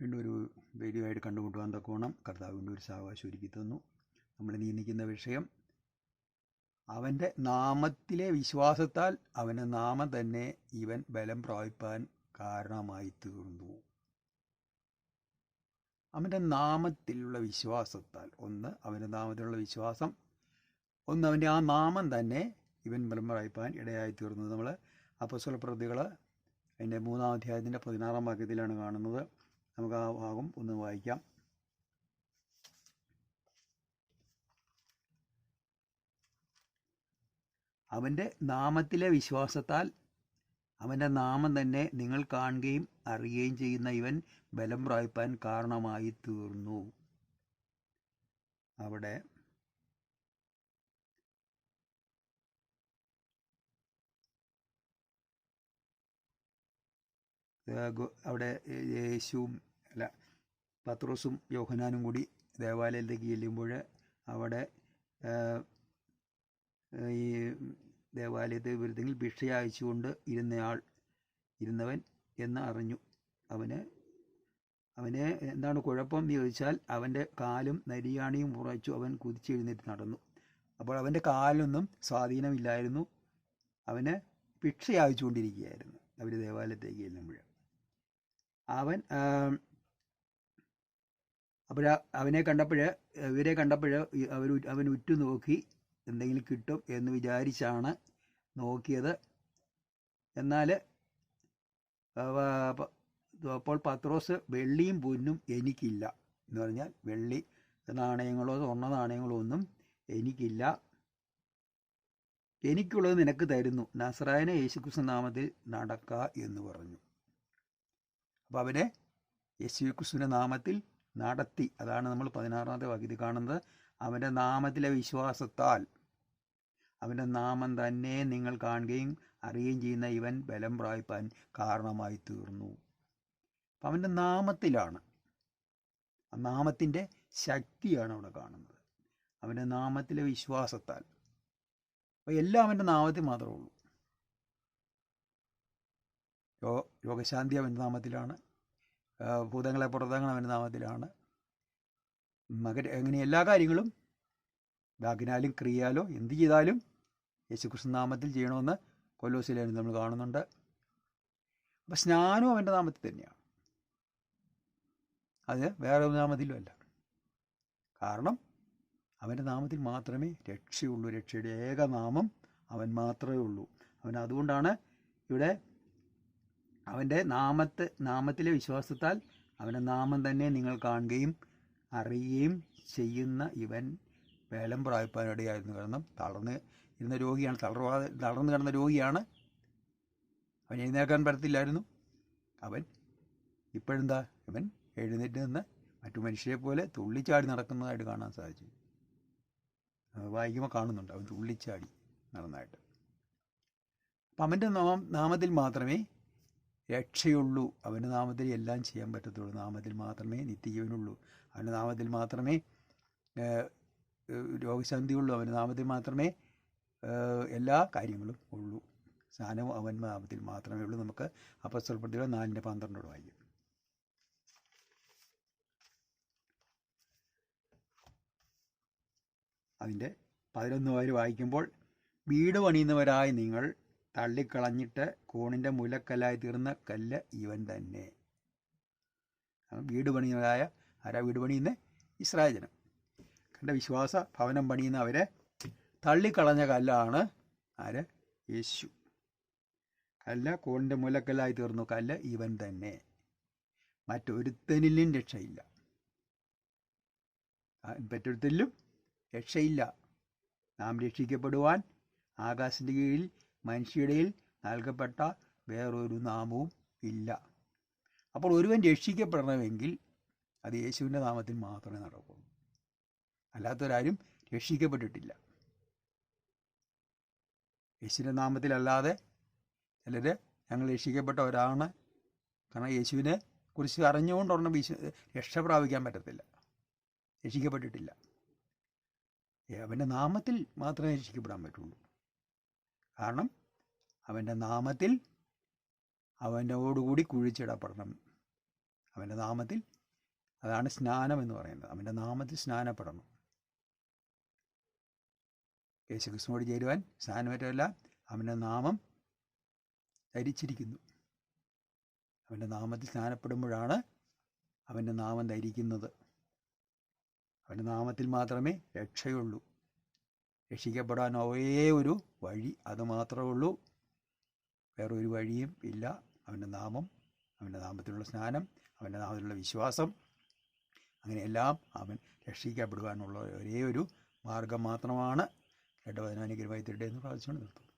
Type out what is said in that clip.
വീണ്ടും ഒരു വീഡിയോ ആയിട്ട് കണ്ടുമുട്ടുവാൻ തക്കോണം കർത്താവ് വീണ്ടും ഒരു സാവകാശം ഒരുക്കി തന്നു. നമ്മൾ ഇനി നിൽക്കുന്ന വിഷയം അവന്റെ നാമത്തിലെ വിശ്വാസത്താൽ അവന്റെ നാമം തന്നെ ഇവൻ ബലം പ്രാപിപ്പാൻ കാരണമായി തീർന്നു. അവന്റെ നാമത്തിലുള്ള വിശ്വാസത്താൽ ഒന്ന് അവന്റെ നാമത്തിലുള്ള വിശ്വാസം. ഒന്ന് അവന്റെ ആ നാമം തന്നെ ഇവൻ ബലം പ്രാപിപ്പാൻ ഇടയായി തീർന്നു നമ്മൾ അപ്പസ്വല പ്രതികൾ അതിന്റെ മൂന്നാം അധ്യായത്തിന്റെ പതിനാറാം വാക്യത്തിലാണ് കാണുന്നത്. നമുക്ക് ആ ഭാഗം ഒന്ന് വായിക്കാം. അവന്റെ നാമത്തിലെ വിശ്വാസത്താൽ അവന്റെ നാമം തന്നെ നിങ്ങൾ കാണുകയും അറിയുകയും ചെയ്യുന്ന ഇവൻ ബലം പ്രാപിപ്പാൻ കാരണമായി തീർന്നു അവിടെ അവിടെ യേശുവും അല്ല പത്രോസും യോഹനാനും കൂടി ദേവാലയത്തിലേക്ക് ചെല്ലുമ്പോൾ അവിടെ ഈ ദേവാലയത്തെ വിരുദ്ധങ്ങൾ ഭിക്ഷ അയച്ചുകൊണ്ട് ഇരുന്നയാൾ ഇരുന്നവൻ എന്ന് അറിഞ്ഞു. അവന് അവനെ എന്താണ് കുഴപ്പം എന്ന് ചോദിച്ചാൽ അവന്റെ കാലും നരിയാണിയും ഉറച്ചു അവൻ കുതിച്ചെഴുന്നേറ്റ് നടന്നു. അപ്പോൾ അവന്റെ കാലിനൊന്നും സ്വാധീനമില്ലായിരുന്നു. അവന് ഭിക്ഷ അയച്ചുകൊണ്ടിരിക്കുകയായിരുന്നു. അവർ ദേവാലയത്തേക്ക് ചെല്ലുമ്പോൾ. അവൻ അപ്പോൾ അവനെ കണ്ടപ്പോൾ ഇവരെ കണ്ടപ്പോൾ അവർ അവൻ ഉറ്റുനോക്കി എന്തെങ്കിലും കിട്ടും എന്ന് വിചാരിച്ചാണ് നോക്കിയത്. എന്നാൽ അപ്പോൾ പത്രോസ് വെള്ളിയും പൊന്നും എനിക്കില്ല എന്ന് പറഞ്ഞാൽ വെള്ളി നാണയങ്ങളോ സ്വർണ നാണയങ്ങളോ ഒന്നും എനിക്കില്ല. എനിക്കുള്ളത് നിനക്ക് തരുന്നു. നസ്രായന യേശുക്രിസ്തു നാമത്തിൽ നടക്ക എന്ന് പറഞ്ഞു. അപ്പോൾ അവനെ യേശുക്രിസ്തുവിന്റെ നാമത്തിൽ നടത്തി. അതാണ് നമ്മൾ പതിനാറാമത്തെ വാക്യത്തിൽ കാണുന്നത്. അവന്റെ നാമത്തിലെ വിശ്വാസത്താൽ അവന്റെ നാമം തന്നെ നിങ്ങൾ കാണുകയും അറിയുകയും ചെയ്യുന്ന ഇവൻ ബലം പ്രായ്പാൻ കാരണമായി തീർന്നു. അപ്പം അവന്റെ നാമത്തിലാണ് ആ നാമത്തിന്റെ ശക്തിയാണ് അവിടെ കാണുന്നത്. അവന്റെ നാമത്തിലെ വിശ്വാസത്താൽ. അപ്പോൾ എല്ലാം അവന്റെ നാമത്തിൽ മാത്രമേ ഉള്ളൂ. രോ യോഗശാന്തി അവന്റെ നാമത്തിലാണ്. ഭൂതങ്ങളെ പുറത്തങ്ങൾ അവന്റെ നാമത്തിലാണ്. മകൻ അങ്ങനെ എല്ലാ കാര്യങ്ങളും വാക്കിനാലും ക്രിയാലോ എന്ത് ചെയ്താലും യേശുക്രിസ്തു നാമത്തിൽ ചെയ്യണമെന്ന് കൊല്ലോസിലാണ് നമ്മൾ കാണുന്നുണ്ട്. അപ്പം സ്നാനവും അവന്റെ നാമത്തിൽ തന്നെയാണ്. അത് വേറെ നാമത്തിലും അല്ല. കാരണം അവന്റെ നാമത്തിൽ മാത്രമേ രക്ഷയുള്ളൂ. രക്ഷയുടെ ഏക നാമം അവൻ മാത്രമേ ഉള്ളൂ. അവൻ അതുകൊണ്ടാണ് ഇവിടെ അവന്റെ നാമത്തെ നാമത്തിലെ വിശ്വാസത്താൽ അവന്റെ നാമം തന്നെ നിങ്ങൾ കാണുകയും അറിയുകയും ചെയ്യുന്ന ഇവൻ വേലം പ്രായപ്പാനിടയായിരുന്നു കാരണം തളർന്ന് ഇരുന്ന രോഗിയാണ്. തളർവാതെ തളർന്നു കിടന്ന രോഗിയാണ്. അവൻ എഴുന്നേൽക്കാൻ പറ്റത്തില്ലായിരുന്നു. അവൻ ഇപ്പോഴെന്താ? ഇവൻ എഴുന്നേറ്റ് നിന്ന് മറ്റു മനുഷ്യരെ പോലെ തുള്ളിച്ചാടി നടക്കുന്നതായിട്ട് കാണാൻ സാധിച്ചു. വായിക്കുമ്പോൾ കാണുന്നുണ്ട്. അവൻ തുള്ളിച്ചാടി നടന്നതായിട്ട്. അപ്പം അവന്റെ നാമം നാമത്തിൽ മാത്രമേ രക്ഷയുള്ളൂ. അവന്റെ നാമത്തിൽ എല്ലാം ചെയ്യാൻ പറ്റത്തുള്ളൂ. നാമത്തിൽ മാത്രമേ നിത്യജീവനുള്ളൂ. അവന്റെ നാമത്തിൽ മാത്രമേ രോഗശാന്തിയുള്ളൂ. അവന്റെ നാമത്തിൽ മാത്രമേ എല്ലാ കാര്യങ്ങളും ഉള്ളൂ. സ്നാനം അവൻ നാമത്തിൽ മാത്രമേ ഉള്ളൂ. നമുക്ക് അപ്പസ്വൽപ്പെടുത്തിയുടെ നാലിന്റെ പന്ത്രണ്ടോട് വായിക്കും. അതിന്റെ പതിനൊന്ന് വരെ വായിക്കുമ്പോൾ വീട് പണിയുന്നവരായി നിങ്ങൾ തള്ളിക്കളഞ്ഞിട്ട് കോണിന്റെ മുലക്കല്ലായി തീർന്ന കല്ല് ഇവൻ തന്നെ. വീട് പണിയായ ആരാ വീട് പണിയുന്ന? ഇസ്രായേൽ ജനം കണ്ട വിശ്വാസ ഭവനം പണിയുന്ന അവരെ തള്ളിക്കളഞ്ഞ കല്ലാണ് ആര്? യേശു. കല്ല് കോണിന്റെ മുലക്കല്ലായി തീർന്നു. കല്ല് ഇവൻ തന്നെ. മറ്റൊരുത്തനിലും രക്ഷയില്ല. മറ്റൊരുത്തനിലും രക്ഷയില്ല. നാം രക്ഷിക്കപ്പെടുവാൻ ആകാശത്തിന്റെ കീഴിൽ മനുഷ്യരുടെയിൽ നൽകപ്പെട്ട വേറൊരു നാമവും ഇല്ല. അപ്പോൾ ഒരുവൻ രക്ഷിക്കപ്പെടണമെങ്കിൽ അത് യേശുവിന്റെ നാമത്തിൽ മാത്രമേ നടക്കൂ അല്ലാത്തവരാരും രക്ഷിക്കപ്പെട്ടിട്ടില്ല. യേശുവിന്റെ നാമത്തിലല്ലാതെ ചിലർ ഞങ്ങൾ രക്ഷിക്കപ്പെട്ടവരാണ് കാരണം യേശുവിനെ കുറിച്ച് അറിഞ്ഞുകൊണ്ടൊരെണ്ണം വിശ്വ രക്ഷ പ്രാപിക്കാൻ പറ്റത്തില്ല. രക്ഷിക്കപ്പെട്ടിട്ടില്ല. അവന്റെ നാമത്തിൽ മാത്രമേ രക്ഷിക്കപ്പെടാൻ പറ്റുള്ളൂ. കാരണം അവന്റെ നാമത്തിൽ അവനോടുകൂടി കുഴിച്ചിടപ്പെടണം. അവന്റെ നാമത്തിൽ അതാണ് സ്നാനം എന്ന് പറയുന്നത്. അവന്റെ നാമത്തിൽ സ്നാനപ്പെടണം. യേശു ക്രിസ്തുവോട് ചേരുവാൻ സ്നാനമറ്റമല്ല അവന്റെ നാമം ധരിച്ചിരിക്കുന്നു. അവന്റെ നാമത്തിൽ സ്നാനപ്പെടുമ്പോഴാണ് അവന്റെ നാമം ധരിക്കുന്നത്. അവന്റെ നാമത്തിൽ മാത്രമേ രക്ഷയുള്ളൂ. രക്ഷിക്കപ്പെടാൻ ഒരേ ഒരു വഴി അത് മാത്രമേ ഉള്ളൂ. വേറെ ഒരു വഴിയും ഇല്ല. അവന്റെ നാമം അവന്റെ നാമത്തിലുള്ള സ്നാനം അവന്റെ നാമത്തിലുള്ള വിശ്വാസം. അങ്ങനെയെല്ലാം അവൻ രക്ഷിക്കപ്പെടുവാനുള്ള ഒരേ ഒരു മാർഗം മാത്രമാണ്. കേട്ട വചനാനുഗ്രഹമായി തരട്ടെ എന്ന് പ്രാർത്ഥിച്ചുകൊണ്ട് നിർത്തുന്നു.